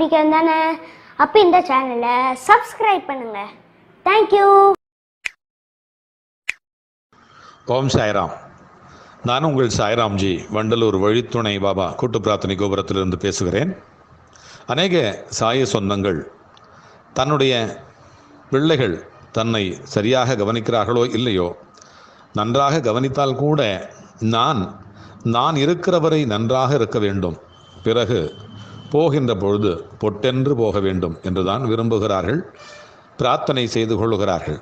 பிடிக்கும் தானே? அப்போ இந்த சேனலை சப்ஸ்கிரைப் பண்ணுங்க. Thank you Om Sairam. நான் உங்கள் சாய்ராம்ஜி வண்டலூர் வழித்துணை பாபா கூட்டு பிரார்த்தனை கோபுரத்திலிருந்து பேசுகிறேன். அநேக சாய சொந்தங்கள் தன்னுடைய பிள்ளைகள் தன்னை சரியாக கவனிக்கிறார்களோ இல்லையோ நன்றாக கவனித்தால் கூட நான் நான் இருக்கிறவரை நன்றாக இருக்க வேண்டும். பிறகு போகின்ற பொழுது பொட்டென்று போக வேண்டும் என்றுதான் விரும்புகிறார்கள் பிரார்த்தனை செய்து கொள்ளுகிறார்கள்.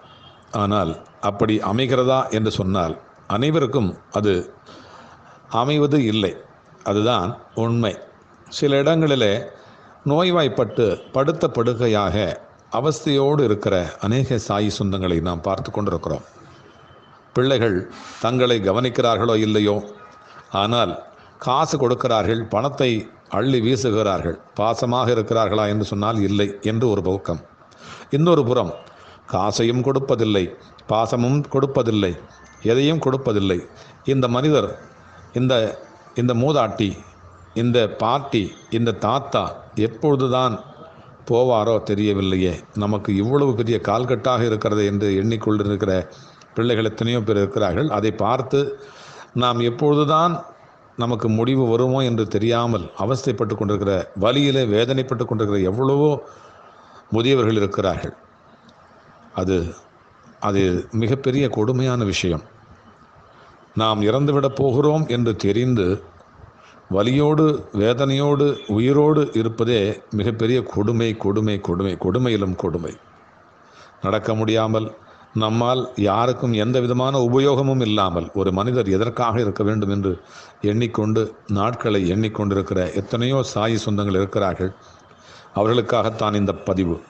ஆனால் அப்படி அமைகிறதா என்று சொன்னால் அனைவருக்கும் அது அமைவது இல்லை. அதுதான் உண்மை. சில இடங்களிலே நோய்வாய்ப்பட்டு படுத்த படுக்கையாக அவஸ்தையோடு இருக்கிற அநேக சாயி சொந்தங்களை நாம் பார்த்து கொண்டிருக்கிறோம். பிள்ளைகள் தங்களை கவனிக்கிறார்களோ இல்லையோ? ஆனால் காசு கொடுக்கிறார்கள் பணத்தை அள்ளி வீசுகிறார்கள். பாசமாக இருக்கிறார்களா என்று சொன்னால் இல்லை என்று ஒரு பக்கம் இன்னொரு புறம் காசையும் கொடுப்பதில்லை பாசமும் கொடுப்பதில்லை எதையும் கொடுப்பதில்லை. இந்த மனிதர் இந்த இந்த மூதாட்டி இந்த பாட்டி இந்த தாத்தா எப்பொழுதுதான் போவாரோ தெரியவில்லையே. நமக்கு இவ்வளவு பெரிய கால்கட்டாக இருக்கிறது என்று எண்ணிக்கொண்டிருக்கிற பிள்ளைகள் எத்தனையோ பேர் இருக்கிறார்கள். அதை பார்த்து நாம் எப்பொழுதுதான் நமக்கு முடிவு வருமோ என்று தெரியாமல் அவஸ்தைப்பட்டு கொண்டிருக்கிற வலியிலே வேதனைப்பட்டு கொண்டிருக்கிற எவ்வளவோ முதியவர்கள் இருக்கிறார்கள். அது அது மிகப்பெரிய கொடுமையான விஷயம். நாம் இறந்துவிடப் போகிறோம் என்று தெரிந்து வலியோடு வேதனையோடு உயிரோடு இருப்பதே மிகப்பெரிய கொடுமை கொடுமை கொடுமை கொடுமையிலும் கொடுமை. நடக்க முடியாமல் நம்மால் யாருக்கும் எந்த விதமான உபயோகமும் இல்லாமல் ஒரு மனிதர் எதற்காக இருக்க வேண்டும் என்று எண்ணிக்கொண்டு நாட்களை எண்ணிக்கொண்டிருக்கிற எத்தனையோ சாயி சொந்தங்கள் இருக்கிறார்கள். அவர்களுக்காகத்தான் இந்த பதிவு.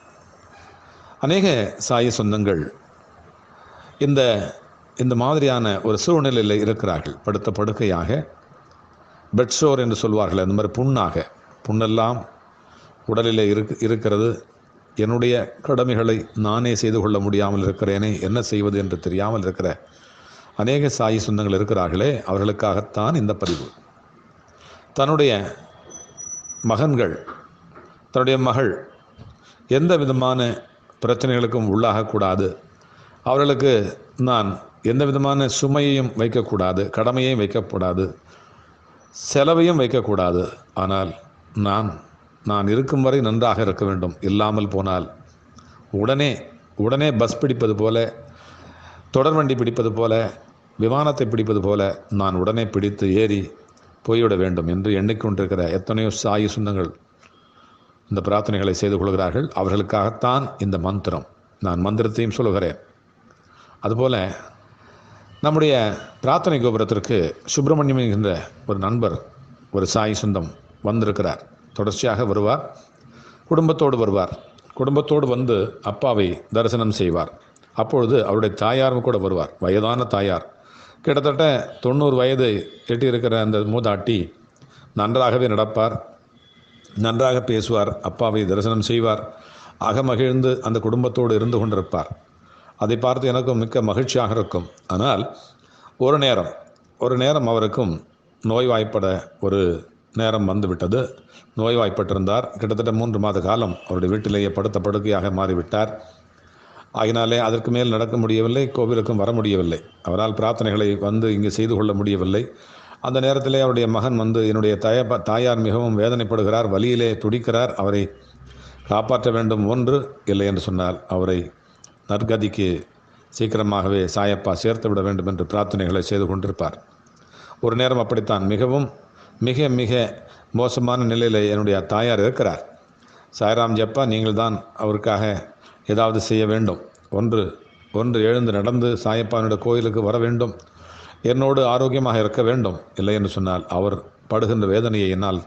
அநேக சாயி சொந்தங்கள் இந்த இந்த மாதிரியான ஒரு சூழ்நிலையில் இருக்கிறார்கள். படுத்த படுக்கையாக பெட்ஷோர் என்று சொல்வார்கள். அந்த மாதிரி புண்ணாக புண்ணெல்லாம் உடலில் இருக்கு இருக்கிறது. என்னுடைய கடமைகளை நானே செய்து கொள்ள முடியாமல் இருக்கிறேனே என்ன செய்வது என்று தெரியாமல் இருக்கிற அநேக சாயி சொந்தங்கள் இருக்கிறார்களே அவர்களுக்காகத்தான் இந்த பதிவு. தன்னுடைய மகன்கள் தன்னுடைய மகள் எந்த விதமான பிரச்சனைகளுக்கும் உள்ளாகக்கூடாது. அவர்களுக்கு நான் எந்த விதமான சுமையையும் வைக்கக்கூடாது கடமையையும் வைக்கக்கூடாது செலவையும் வைக்கக்கூடாது. ஆனால் நான் நான் இருக்கும் வரை நன்றாக இருக்க வேண்டும். இல்லாமல் போனால். உடனே உடனே பஸ் பிடிப்பது போல தொடர்வண்டி பிடிப்பது போல விமானத்தை பிடிப்பது போல நான் உடனே பிடித்து ஏறி போய்விட வேண்டும் என்று எண்ணிக்கொண்டிருக்கிற எத்தனையோ சாயி சுந்தங்கள் இந்த பிரார்த்தனைகளை செய்து கொள்கிறார்கள். அவர்களுக்காகத்தான் இந்த மந்திரம். நான் மந்திரத்தையும் சொல்லுகிறேன். அதுபோல் நம்முடைய பிரார்த்தனை கோபுரத்திற்கு சுப்பிரமணியம் என்கின்ற ஒரு நண்பர் ஒரு சாய் சொந்தம் வந்திருக்கிறார். தொடர்ச்சியாக வருவார். குடும்பத்தோடு வருவார். குடும்பத்தோடு வந்து அப்பாவை தரிசனம் செய்வார். அப்பொழுது அவருடைய தாயாரும் கூட வருவார். வயதான தாயார். கிட்டத்தட்ட தொண்ணூறு வயது எட்டியிருக்கிற அந்த மூதாட்டி நன்றாகவே நடப்பார். நன்றாக பேசுவார். அப்பாவை தரிசனம் செய்வார். அகமகிழ்ந்து அந்த குடும்பத்தோடு இருந்து கொண்டிருப்பார். அதை பார்த்து எனக்கும் மிக்க மகிழ்ச்சியாக இருக்கும். ஆனால் ஒரு நேரம் ஒரு நேரம் அவருக்கும் நோய்வாய்ப்பட ஒரு நேரம் வந்துவிட்டது. நோய்வாய்ப்பட்டிருந்தார். கிட்டத்தட்ட மூன்று மாத காலம் அவருடைய வீட்டிலேயே படுத்த படுக்கையாக மாறிவிட்டார். ஆகினாலே அதற்கு மேல் நடக்க முடியவில்லை கோவிலுக்கும் வர முடியவில்லை. அவரால் பிரார்த்தனைகளை வந்து இங்கு செய்து கொள்ள முடியவில்லை. அந்த நேரத்திலே அவருடைய மகன் வந்து என்னுடைய தய தாயார் மிகவும் வேதனைப்படுகிறார் வழியிலே துடிக்கிறார். அவரை காப்பாற்ற வேண்டும் ஒன்று இல்லை என்று சொன்னால் அவரை நற்கதிக்கு சீக்கிரமாகவே சாயப்பா சேர்த்து விட வேண்டும் என்று பிரார்த்தனைகளை செய்து கொண்டிருப்பார். ஒரு நேரம் அப்படித்தான். மிகவும் மிக மிக மோசமான நிலையில் என்னுடைய தாயார் இருக்கிறார். சாய்ராம் ஜப்பா நீங்கள் தான் அவருக்காக ஏதாவது செய்ய வேண்டும். ஒன்று ஒன்று எழுந்து நடந்து சாயப்பானுடைய கோயிலுக்கு வர வேண்டும். என்னோடு ஆரோக்கியமாக இருக்க வேண்டும். இல்லை என்று சொன்னால் அவர் படுகின்ற வேதனையை என்னால்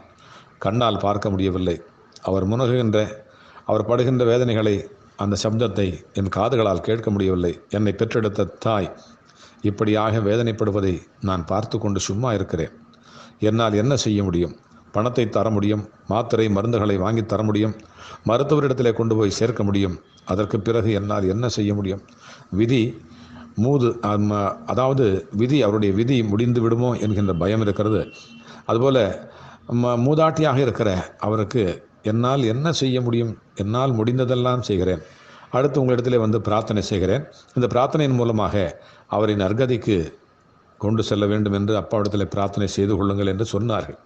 கண்ணால் பார்க்க முடியவில்லை. அவர் முனகுகின்ற அவர் படுகின்ற வேதனைகளை அந்த சப்தத்தை என் காதுகளால் கேட்க முடியவில்லை. என்னை பெற்றெடுத்த தாய் இப்படியாக வேதனைப்படுவதை நான் பார்த்து கொண்டு சும்மா இருக்கிறேன். என்னால் என்ன செய்ய முடியும்? பணத்தை தர முடியும் மாத்திரை மருந்துகளை வாங்கி தர முடியும் மருத்துவரிடத்திலே கொண்டு போய் சேர்க்க முடியும். அதற்கு பிறகு என்னால் என்ன செய்ய முடியும்? விதி மூது அதாவது விதி அவருடைய விதி முடிந்து விடுமோ என்கின்ற பயம் இருக்கிறது. அதுபோல் ம- மூதாட்டியாக இருக்கிற அவருக்கு என்னால் என்ன செய்ய முடியும்? என்னால் முடிந்ததெல்லாம் செய்கிறேன். அடுத்து உங்களிடத்திலே வந்து பிரார்த்தனை செய்கிறேன். இந்த பிரார்த்தனையின் மூலமாக அவரின் நற்கதிக்கு கொண்டு செல்ல வேண்டும் என்று அப்பாவிடத்தில் பிரார்த்தனை செய்து கொள்ளுங்கள் என்று சொன்னார்கள்.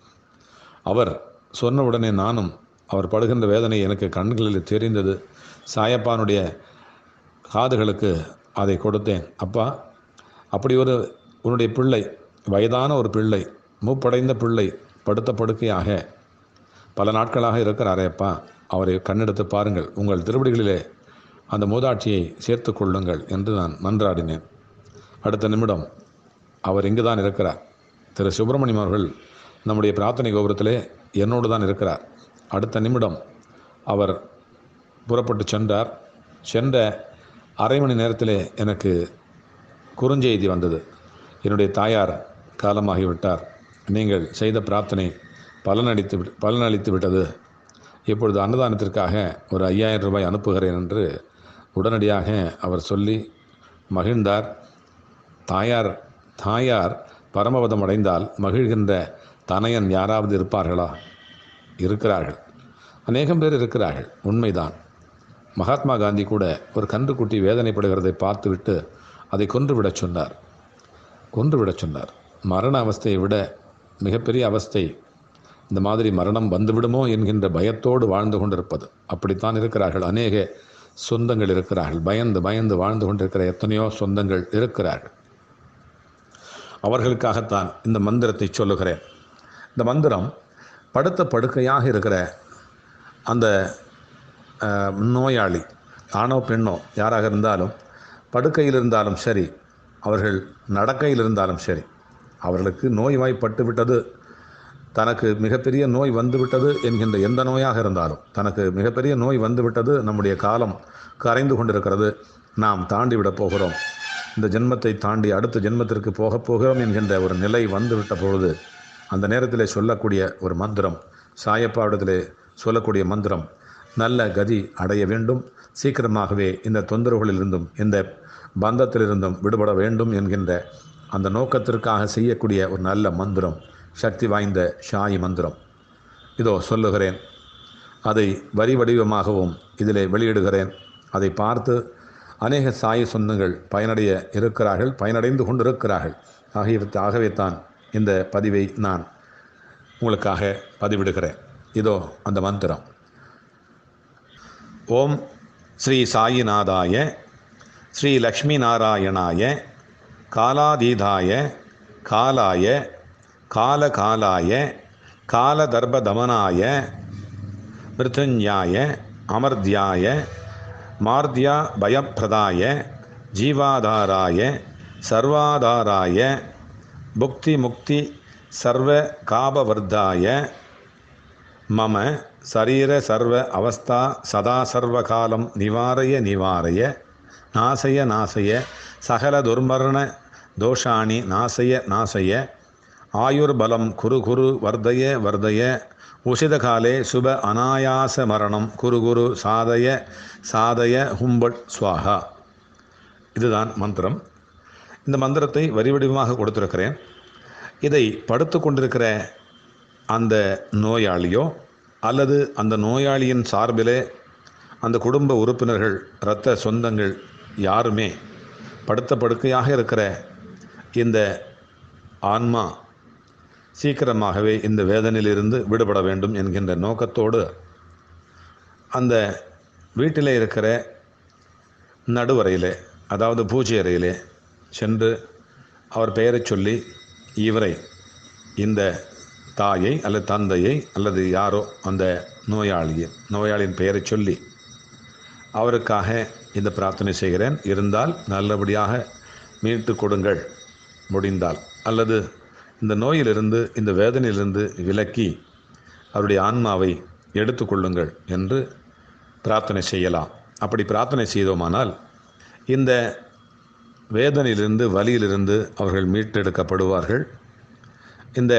அவர் சொன்ன உடனே நானும் அவர் படுகின்ற வேதனை எனக்கு கண்களில் தெரிந்தது. சாயப்பானுடைய காதுகளுக்கு அதை கொடுத்தேன். அப்பா அப்படி ஒரு உன்னுடைய பிள்ளை வயதான ஒரு பிள்ளை மூப்படைந்த பிள்ளை படுத்த படுக்கையாக பல நாட்களாக இருக்கிறாரே அப்பா. அவரை கண்ணெடுத்து பாருங்கள். உங்கள் திருவடிகளிலே அந்த மூதாட்சியை சேர்த்து கொள்ளுங்கள் என்று நான் மன்றாடினேன். அடுத்த நிமிடம் அவர் இங்கு தான் இருக்கிறார். திரு சுப்பிரமணியம் அவர்கள் நம்முடைய பிரார்த்தனை கோபுரத்திலே என்னோடு தான் இருக்கிறார். அடுத்த நிமிடம் அவர் புறப்பட்டு சென்றார். சென்ற அரை மணி நேரத்திலே எனக்கு குறுஞ்செய்தி வந்தது. என்னுடைய தாயார் காலமாகிவிட்டார். நீங்கள் செய்த பிரார்த்தனை பலனளித்து விட்- பலனளித்து விட்டது. இப்பொழுது அன்னதானத்திற்காக ஒரு ஐயாயிரம் ரூபாய் அனுப்புகிறேன் என்று உடனடியாக அவர் சொல்லி மகிழ்ந்தார். தாயார் தாயார் பரமபதம் அடைந்தால் மகிழ்கின்ற தனையன் யாராவது இருப்பார்களா? இருக்கிறார்கள். அநேகம் பேர் இருக்கிறார்கள். உண்மைதான். மகாத்மா காந்தி கூட ஒரு கன்றுக்குட்டி வேதனைப்படுகிறதை பார்த்துவிட்டு அதை கொன்றுவிடச் சொன்னார். கொன்றுவிடச் சொன்னார். மரண அவஸ்தையை விட மிகப்பெரிய அவஸ்தை இந்த மாதிரி மரணம் வந்துவிடுமோ என்கின்ற பயத்தோடு வாழ்ந்து கொண்டிருப்பது. அப்படித்தான் இருக்கிறார்கள். அநேக சொந்தங்கள் இருக்கிறார்கள். பயந்து பயந்து வாழ்ந்து கொண்டிருக்கிற எத்தனையோ சொந்தங்கள் இருக்கிறார்கள். அவர்களுக்காகத்தான் இந்த மந்திரத்தை சொல்லுகிறேன். இந்த மந்திரம் படுத்த படுக்கையாக இருக்கிற அந்த நோயாளி ஆணோ பெண்ணோ யாராக இருந்தாலும் படுக்கையில் இருந்தாலும் சரி அவர்கள் நடக்கையில் இருந்தாலும் சரி அவர்களுக்கு நோய்வாய்ப்பட்டு விட்டது. தனக்கு மிகப்பெரிய நோய் வந்துவிட்டது என்கின்ற எந்த நோயாக இருந்தாலும் தனக்கு மிகப்பெரிய நோய் வந்துவிட்டது நம்முடைய காலம் கரைந்து கொண்டிருக்கிறது. நாம் தாண்டிவிடப் போகிறோம். இந்த ஜென்மத்தை தாண்டி அடுத்த ஜென்மத்திற்கு போகப் போகிறோம் என்கின்ற ஒரு நிலை வந்துவிட்ட பொழுது அந்த நேரத்தில் சொல்லக்கூடிய ஒரு மந்திரம் சாயப்பாவிடத்திலே சொல்லக்கூடிய மந்திரம் நல்ல கதி அடைய வேண்டும். சீக்கிரமாகவே இந்த தொந்தரவுகளிலிருந்தும் இந்த பந்தத்திலிருந்தும் விடுபட வேண்டும் என்கின்ற அந்த நோக்கத்திற்காக செய்யக்கூடிய ஒரு நல்ல மந்திரம் சக்தி வாய்ந்த ஷாயி மந்திரம். இதோ சொல்லுகிறேன். அதை வரி வடிவமாகவும் இதிலே வெளியிடுகிறேன். அதை பார்த்து அநேக சாய சொந்தங்கள் பயனடைய இருக்கிறார்கள் பயனடைந்து கொண்டிருக்கிறார்கள். ஆகிய ஆகவே தான் இந்த பதிவை நான் உங்களுக்காக பதிவிடுகிறேன். இதோ அந்த மந்திரம். ஓம் ஸ்ரீ சாயிநாதாய ஸ்ரீ லக்ஷ்மி நாராயணாய காலாதீதாய காலாய காலகாலாய காலதர்பதமனாய மிருத்துஞ்ஞாய அமர்தியாய மார்த்தியா பயப்பிரதாய ஜீவாதாராய சர்வாதாராய புக்தி முக்தி சர்வ காபவர்தாய மம சரீர சர்வ அவஸ்தா சதா சர்வகாலம் நிவாரய நிவாரய நாசய நாசய சகல துர்மரண தோஷாணி நாசய நாசய ஆயுர்பலம் குரு குரு வர்தய வர்தய உசிதகாலே சுப அனாயாச மரணம் குரு குரு சாதய சாதய ஹும்பட் ஸ்வாஹா இதுதான் மந்திரம். இந்த மந்திரத்தை வரிவடிவமாக கொடுத்திருக்கிறேன். இதை படுத்து கொண்டிருக்கிற அந்த நோயாளியோ அல்லது அந்த நோயாளியின் சார்பிலே அந்த குடும்ப உறுப்பினர்கள் இரத்த சொந்தங்கள் யாருமே படுத்த படுக்கையாக இருக்கிற இந்த ஆன்மா சீக்கிரமாகவே இந்த வேதனையிலிருந்து விடுபட வேண்டும் என்கின்ற நோக்கத்தோடு அந்த வீட்டில் இருக்கிற நடுவரையிலே அதாவது பூஜை அறையிலே சென்று அவர் பெயரைச் சொல்லி இவரை இந்த தாயை அல்லது தந்தையை அல்லது யாரோ அந்த நோயாளியை நோயாளியின் பெயரை சொல்லி அவருக்காக இந்த பிரார்த்தனை செய்கிறேன். இருந்தால் நல்லபடியாக மீட்டு கொடுங்கள். முடிந்தால். அல்லது இந்த நோயிலிருந்து இந்த வேதனையிலிருந்து விலக்கி அவருடைய ஆன்மாவை எடுத்துக்கொள்ளுங்கள் என்று பிரார்த்தனை செய்யலாம். அப்படி பிரார்த்தனை செய்தோமானால் இந்த வேதனையிலிருந்து வலியிலிருந்து அவர்கள் மீட்டெடுக்கப்படுவார்கள். இந்த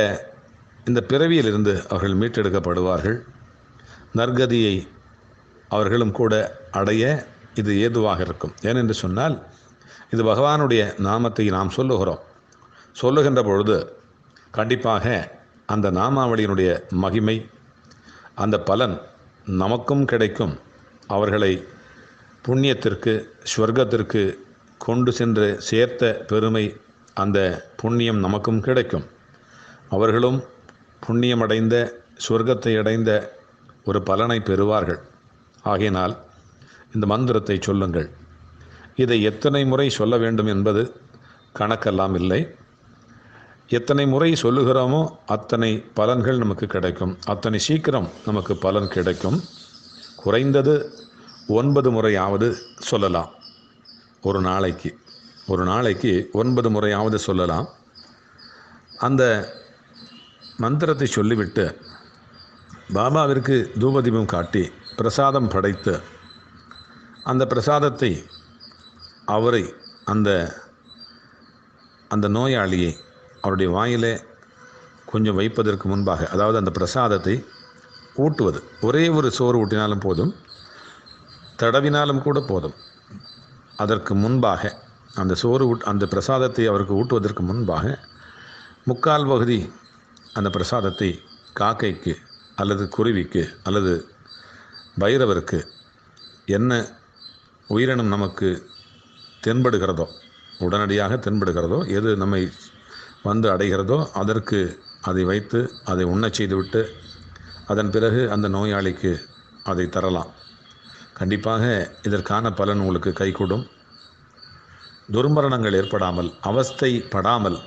இந்த பிறவியிலிருந்து அவர்கள் மீட்டெடுக்கப்படுவார்கள். நற்கதியை அவர்களும் கூட அடைய இது ஏதுவாக இருக்கும். ஏனென்று சொன்னால் இது பகவானுடைய நாமத்தை நாம் சொல்லுகிறோம். சொல்லுகின்ற பொழுது கண்டிப்பாக அந்த நாமாவளியினுடைய மகிமை அந்த பலன் நமக்கும் கிடைக்கும். அவர்களை புண்ணியத்திற்கு ஸ்வர்க்கத்திற்கு கொண்டு சென்று சேர்த்த பெருமை அந்த புண்ணியம் நமக்கும் கிடைக்கும். அவர்களும் புண்ணியமடைந்த சொர்க்கத்தை அடைந்த ஒரு பலனை பெறுவார்கள். ஆகையினால் இந்த மந்திரத்தை சொல்லுங்கள். இதை எத்தனை முறை சொல்ல வேண்டும் என்பது கணக்கெல்லாம் இல்லை. எத்தனை முறை சொல்லுகிறோமோ அத்தனை பலன்கள் நமக்கு கிடைக்கும். அத்தனை சீக்கிரம் நமக்கு பலன் கிடைக்கும். குறைந்தது ஒன்பது முறையாவது சொல்லலாம். ஒரு நாளைக்கு. ஒரு நாளைக்கு ஒன்பது முறையாவது சொல்லலாம். அந்த மந்திரத்தை சொல்லிவிட்டு பாபாவிற்கு தூபதீபம் காட்டி பிரசாதம் படைத்து அந்த பிரசாதத்தை அவரை அந்த அந்த நோயாளியை அவருடைய வாயிலே கொஞ்சம் வைப்பதற்கு முன்பாக அதாவது அந்த பிரசாதத்தை ஊட்டுவது. ஒரே ஒரு சோறு ஊட்டினாலும் போதும் தடவினாலும் கூட போதும். அதற்கு முன்பாக அந்த சோறு ஊட் அந்த பிரசாதத்தை அவருக்கு ஊட்டுவதற்கு முன்பாக முக்கால் பகுதி அந்த பிரசாதத்தை காக்கைக்கு அல்லது குருவிக்கு அல்லது பைரவருக்கு என்ன உயிரினம் நமக்கு தென்படுகிறதோ உடனடியாக தென்படுகிறதோ எது நம்மை வந்து அடைகிறதோ அதற்கு அதை வைத்து அதை உண்ணச் செய்துவிட்டு அதன் பிறகு அந்த நோயாளிக்கு அதை தரலாம். கண்டிப்பாக இதற்கான பலன் உங்களுக்கு கைகூடும். துர்மரணங்கள் ஏற்படாமல் அவஸ்தை படாமல்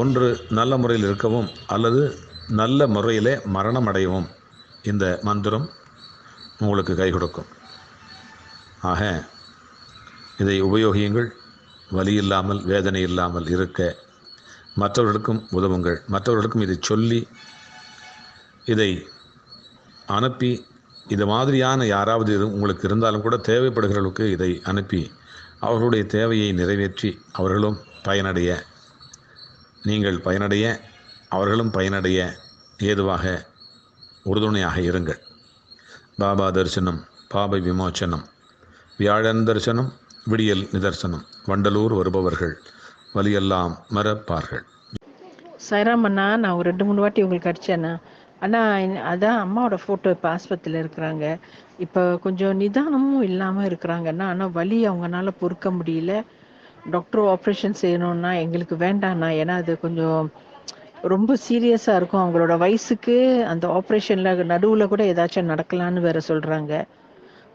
ஒன்று நல்ல முறையில் இருக்கவும் அல்லது நல்ல முறையிலே மரணம் அடையவும் இந்த மந்திரம் உங்களுக்கு கை கொடுக்கும் ஆக இதை உபயோகியுங்கள். வலி இல்லாமல் வேதனை இல்லாமல் இருக்க மற்றவர்களுக்கும் உதவுங்கள். மற்றவர்களுக்கும் இதை சொல்லி இதை அனுப்பி இது மாதிரியான யாராவது இது உங்களுக்கு இருந்தாலும் கூட தேவைப்படுகிறவர்களுக்கு இதை அனுப்பி அவர்களுடைய தேவையை நிறைவேற்றி அவர்களும் பயனடைய. நீங்கள் பயனடைய அவர்களும் பயனடைய. ஏதுவாக உறுதுணையாக இருங்கள். பாபா தரிசனம் பாபை விமோச்சனம் வியாழன் தரிசனம் விடியல் நிதர்சனம் வண்டலூர் வருபவர்கள். வலியெல்லாம் மறப்பார்கள். சைராம் அண்ணா நான் ஒரு ரெண்டு மூணு வாட்டி உங்களுக்கு அடிச்சேண்ணா. அண்ணா அதான் அம்மாவோட ஃபோட்டோ இப்போ ஆஸ்பத்திரியில் இருக்கிறாங்க. இப்போ கொஞ்சம் நிதானமும் இல்லாமல் இருக்கிறாங்கண்ணா. ஆனால் வலி அவங்கனால பொறுக்க முடியல. டாக்டர் ஆப்ரேஷன் செய்யணும்னா எங்களுக்கு வேண்டாண்ணா. ஏன்னா அது கொஞ்சம் ரொம்ப சீரியஸாக இருக்கும். அவங்களோட வயசுக்கு அந்த ஆப்ரேஷனில் நடுவில் கூட ஏதாச்சும் நடக்கலான்னு வேற சொல்கிறாங்க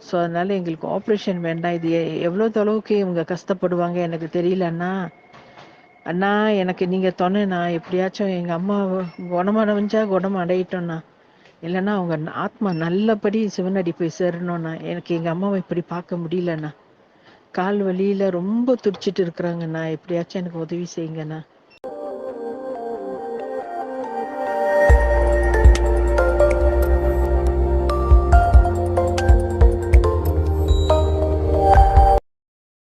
ஸோ அதனால எங்களுக்கு ஆப்ரேஷன் வேண்டாம். இது எவ்வளோ தளவுக்கு அளவுக்கு இவங்க கஷ்டப்படுவாங்க எனக்கு தெரியலன்னா அண்ணா எனக்கு நீங்கள் துணைண்ணா எப்படியாச்சும் எங்கள் அம்மா குணமடைஞ்சா குணம் அடையட்டோண்ணா இல்லைன்னா அவங்க ஆத்மா நல்லபடி சிவனடி போய் சேரணும்ண்ணா. எனக்கு எங்கள் அம்மாவை இப்படி பார்க்க முடியலண்ணா. கால் வலியில் ரொம்ப துடிச்சிட்டு இருக்கிறாங்கண்ணா. எப்படியாச்சும் எனக்கு உதவி செய்யுங்கண்ணா.